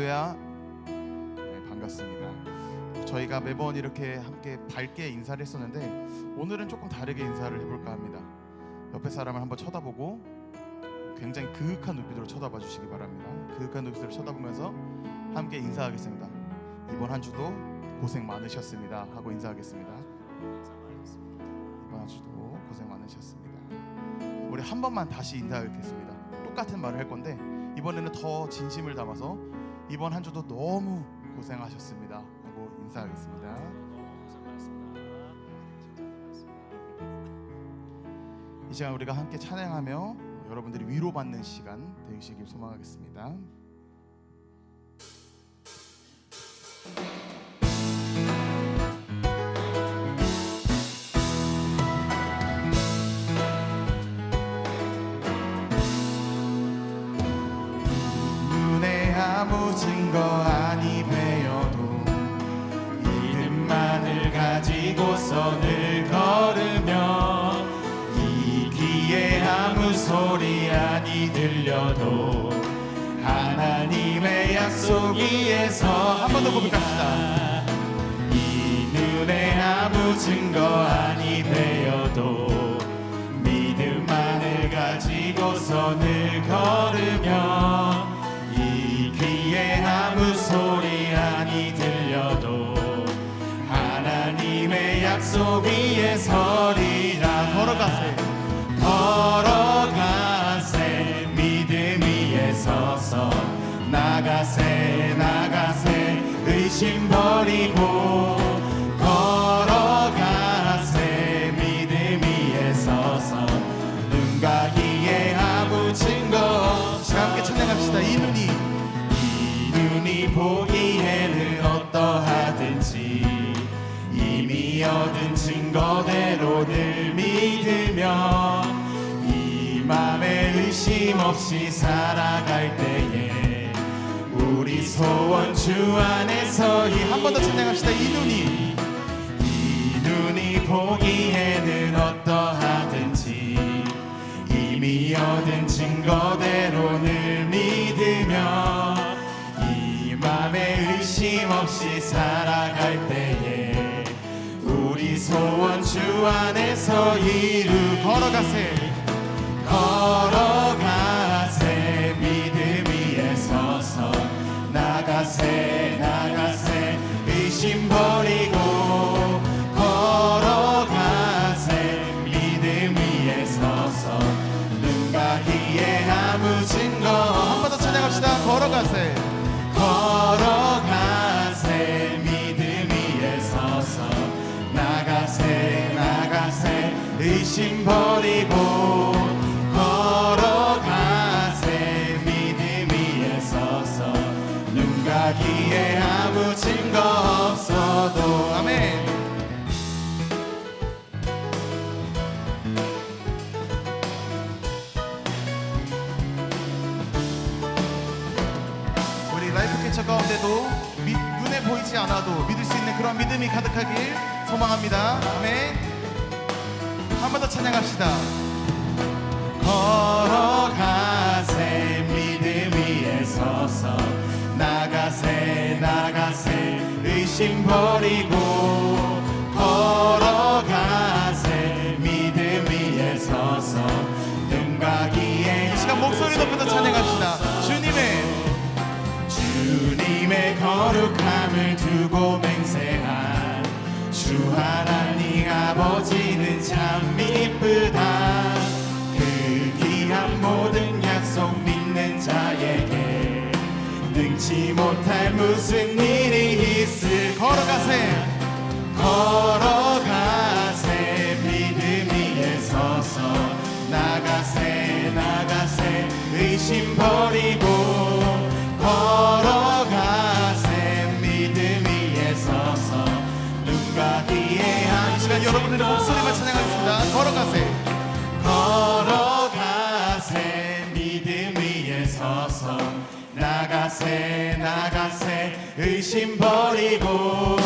할렐루야. 네, 반갑습니다. 저희가 매번 이렇게 함께 밝게 인사를 했었는데 오늘은 조금 다르게 인사를 해볼까 합니다. 옆에 사람을 한번 쳐다보고 굉장히 그윽한 눈빛으로 쳐다봐 주시기 바랍니다. 그윽한 눈빛으로 쳐다보면서 함께 인사하겠습니다. 이번 한 주도 고생 많으셨습니다. 하고 인사하겠습니다. 이번 한 주도 고생 많으셨습니다. 우리 한 번만 다시 인사하겠습니다. 똑같은 말을 할 건데 이번에는 더 진심을 담아서 이번 한 주도 너무 고생하셨습니다. 하고 인사하겠습니다. 이 시간 우리가 함께 찬양하며 여러분들이 위로받는 시간 되시길 소망하겠습니다. 아무 증거 아니 배어도 믿음만을 가지고서 늘 걸으며 이 귀에 아무 소리 아니 들려도 하나님의 약속 위에서 한 번 더 고백합시다. 이 눈에 아무 증거 아니 배어도 믿음만을 가지고서 늘 걸으며 약속 위에 서리라. 걸어가세 걸어가세. 믿음 위에 서서 나가세 나가세. 의심 버리고 없이 살아갈 때에 우리 소원 주 안에서 이한번 더 찬양합시다. 이 눈이. 이 눈이 보기에는 어떠하든지 이미 얻은 증거대로 늘 믿으며 이 맘에 의심 없이 살아갈 때에 우리 소원 주 안에서 이루 걸어가세 걸어 우리 라이프 캐쳐 가운데도 미- 눈에 보이지 않아도 믿을 수 있는 그런 믿음이 가득하길 소망합니다. 아멘. 한 번 더 찬양합시다. 걸어가세 믿음 위에 서서 나가세 나가세 의심 버리고 걸어가세 믿음 위에 서서 이 시간 목소리 높여서 찬양합시다. 주님의 주님의 거룩함을 두고 맹세한 주 하나님 아버지는 참 이쁘다. 그 귀한 모든 약속 믿는 자에게 능치 못할 무슨 일이 있을 걸어가세. 걸어가세. 믿음 위에 서서 나가세 나가세. 의심 버리고 걸어 한 시간 여러분들의 목소리만 찬양하겠습니다. 걸어가세 걸어가세 믿음 위에 서서. 나가세 나가세 의심 버리고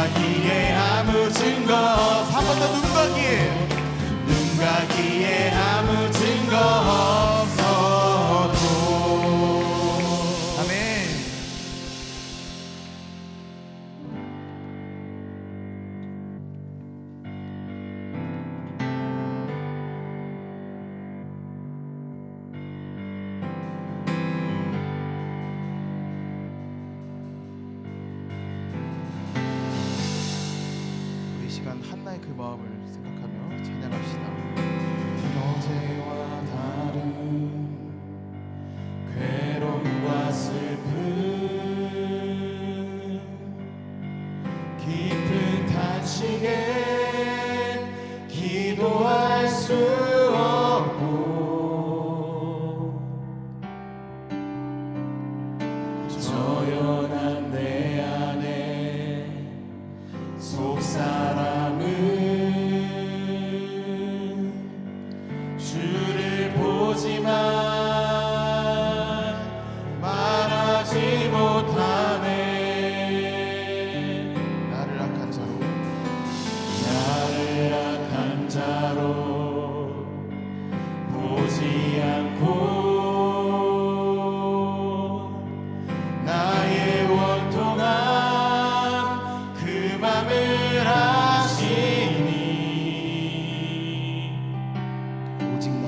가기에 아무 증거 없어. 한번 더 눈 가기에. 눈 가기에 无尽。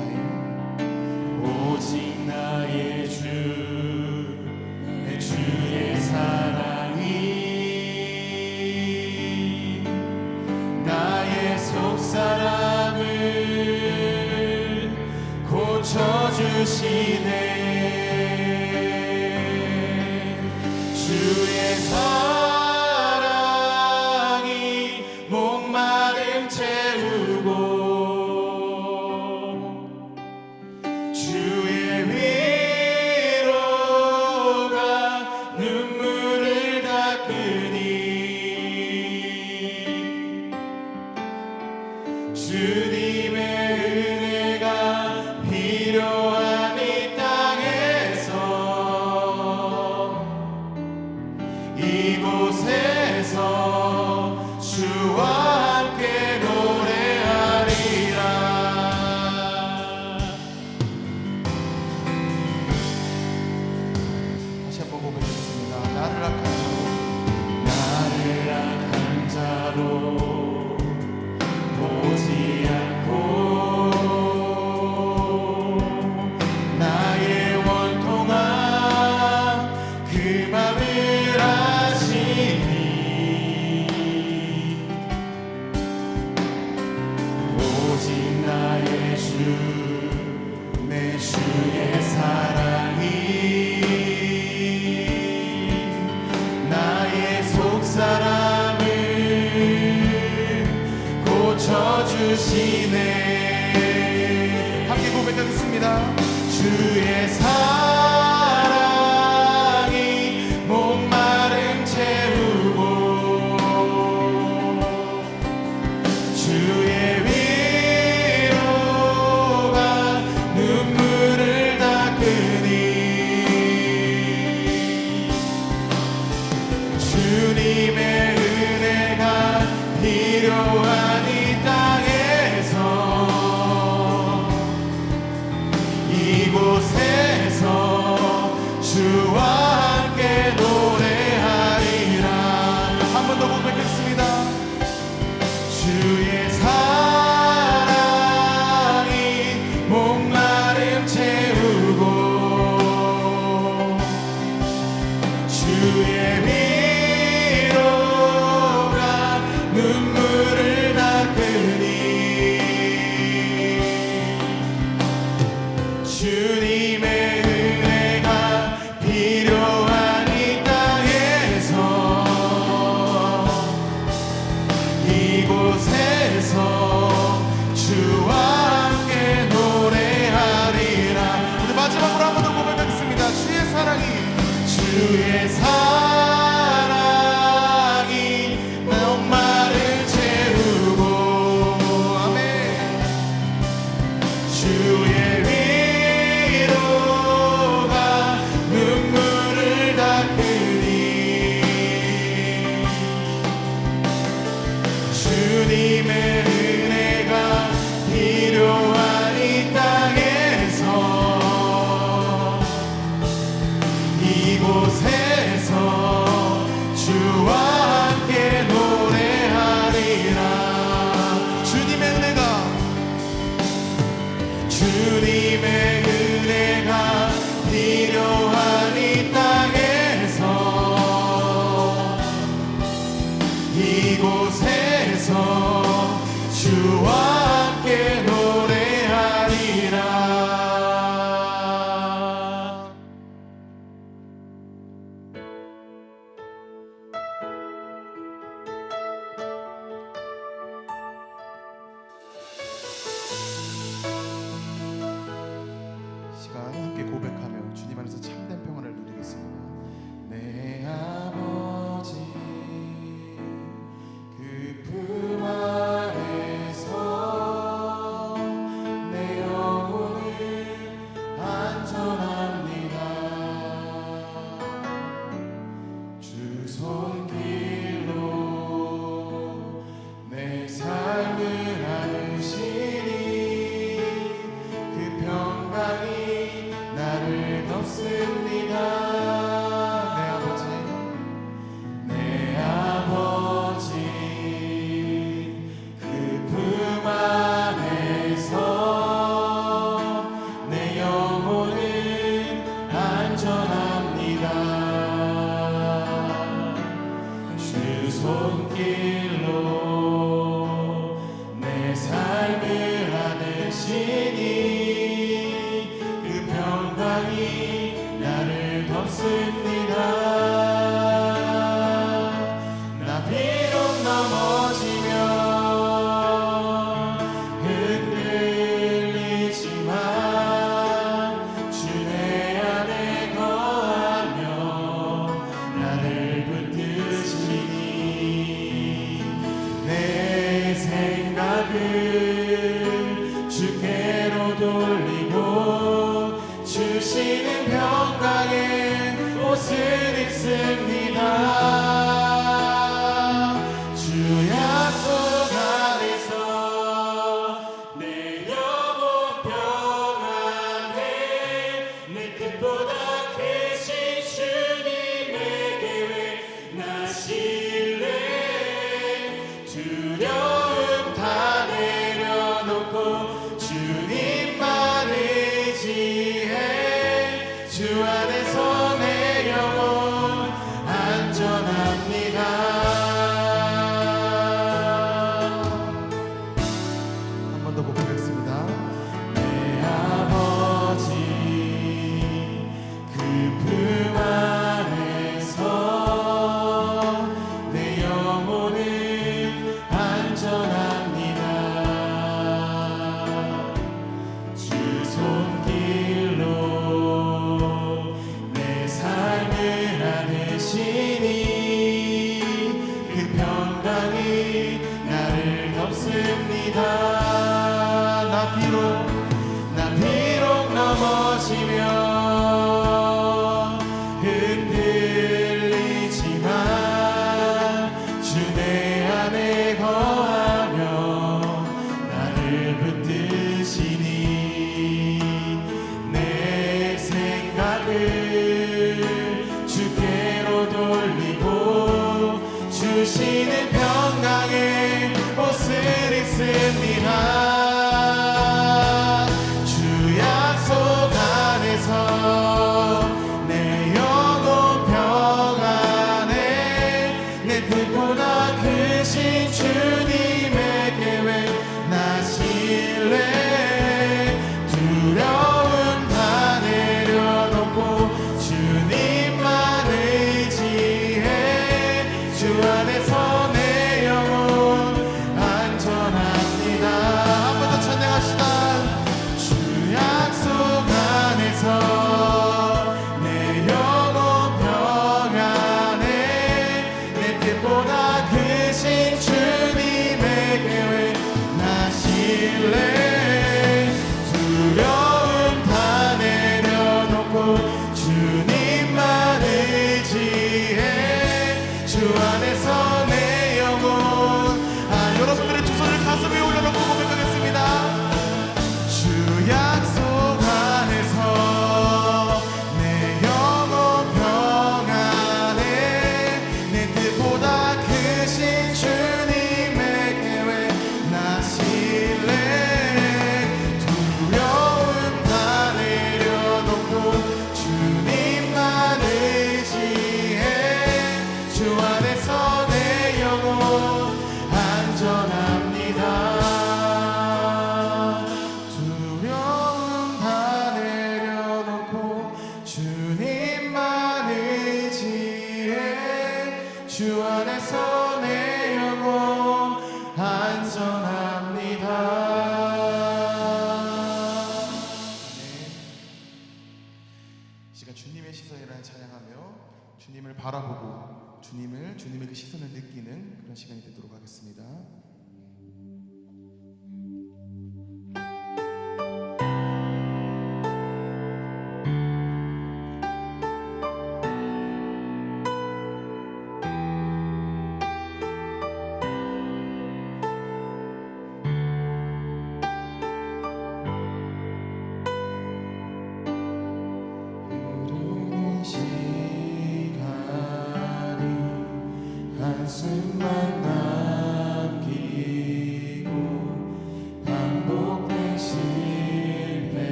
주시네. 함께 고백하겠습니다. 주의 나를 덮습니다.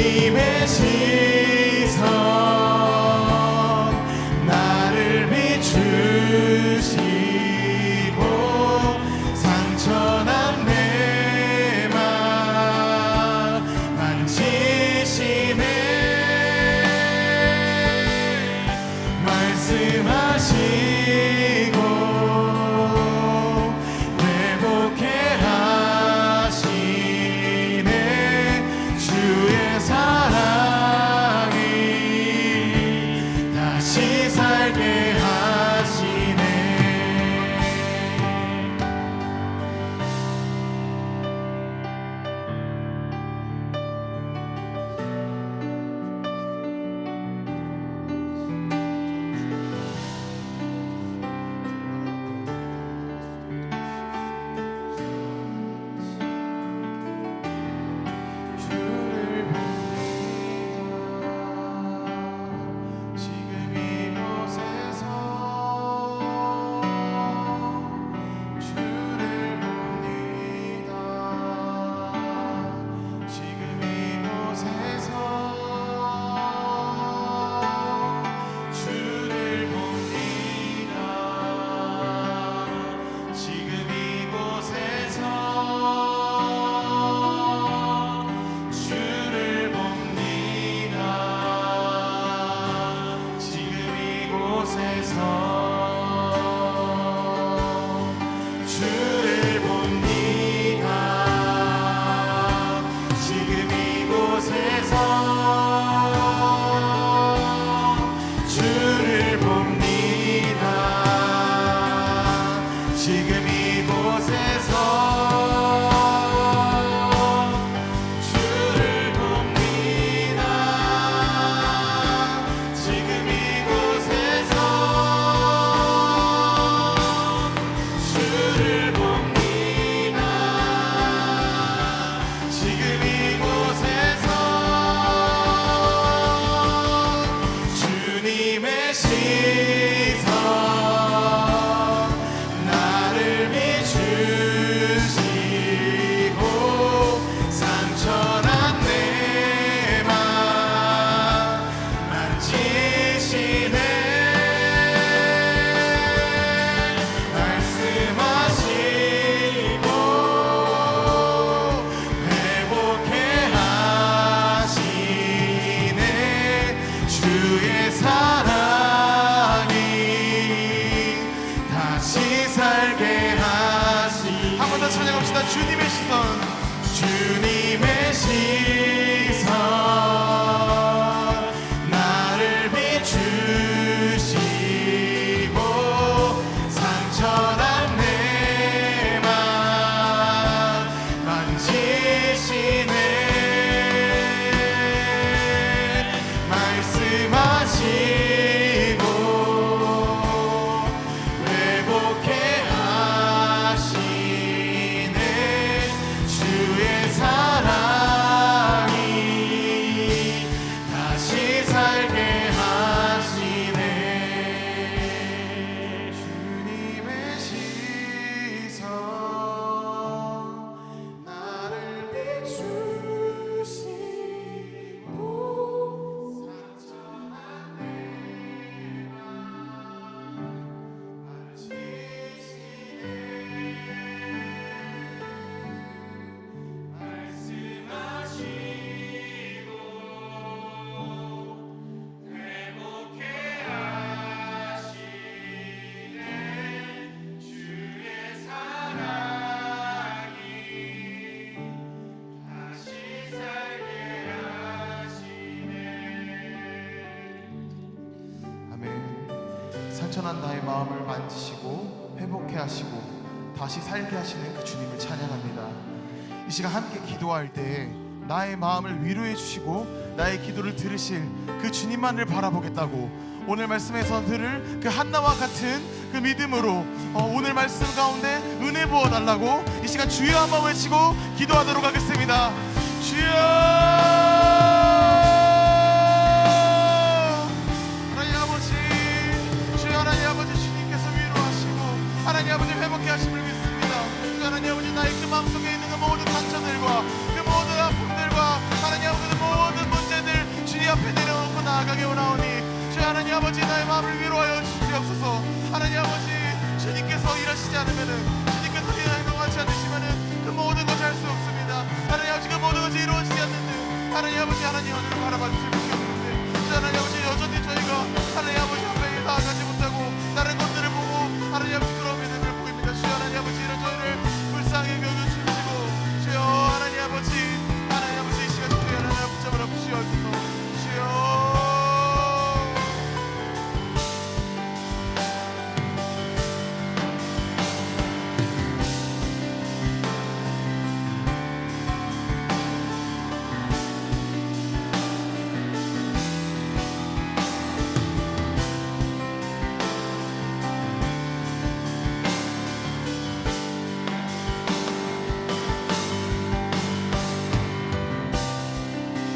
주님의 시 찬양합시다. 주님의 시선. 주님의 시선 상처난 나의 마음을 만지시고 회복해 하시고 다시 살게 하시는 그 주님을 찬양합니다. 이 시간 함께 기도할 때 나의 마음을 위로해 주시고 나의 기도를 들으실 그 주님만을 바라보겠다고 오늘 말씀에서 들을 그 한나와 같은 그 믿음으로 어, 오늘 말씀 가운데 은혜 부어 달라고 이 시간 주여 한번 외치고 기도하도록 하겠습니다. 주여 마음속에 있는 그 모든 상처들과 그 모든 아픔들과 하나님 아버지 그 모든 문제들 주님 앞에 내려놓고 나아가게 원하오니 주여 하나님 아버지 나의 마음을 위로하여 주시옵소서. 하나님 아버지 주님께서 일하시지 않으면은 주님께서 행동하지 않으시면은 그 모든 것을 할수 없습니다. 하나님 아버지 그 모든 것이 이루어지지 않는데 하나님 아버지 하나님 하늘을 바라봐 주실 수밖에 없는데 하나님 아버지 여전히 저희가 하나님 아버지 앞에 나아가지